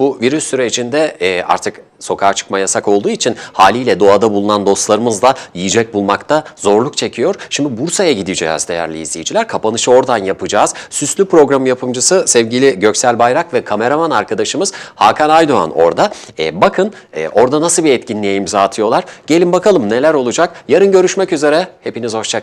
bu virüs sürecinde e, artık sokağa çıkma yasak olduğu için haliyle doğada bulunan dostlarımız da yiyecek bulmakta zorluk çekiyor. Şimdi Bursa'ya gideceğiz değerli izleyiciler. Kapanışı oradan yapacağız. Süslü program yapımcısı sevgili Göksel Bayrak ve kameraman arkadaşımız Hakan Aydoğan orada. E, bakın e, orada nasıl bir etkinliğe imza atıyorlar. Gelin bakalım neler olacak. Yarın görüşmek üzere. Hepiniz hoşça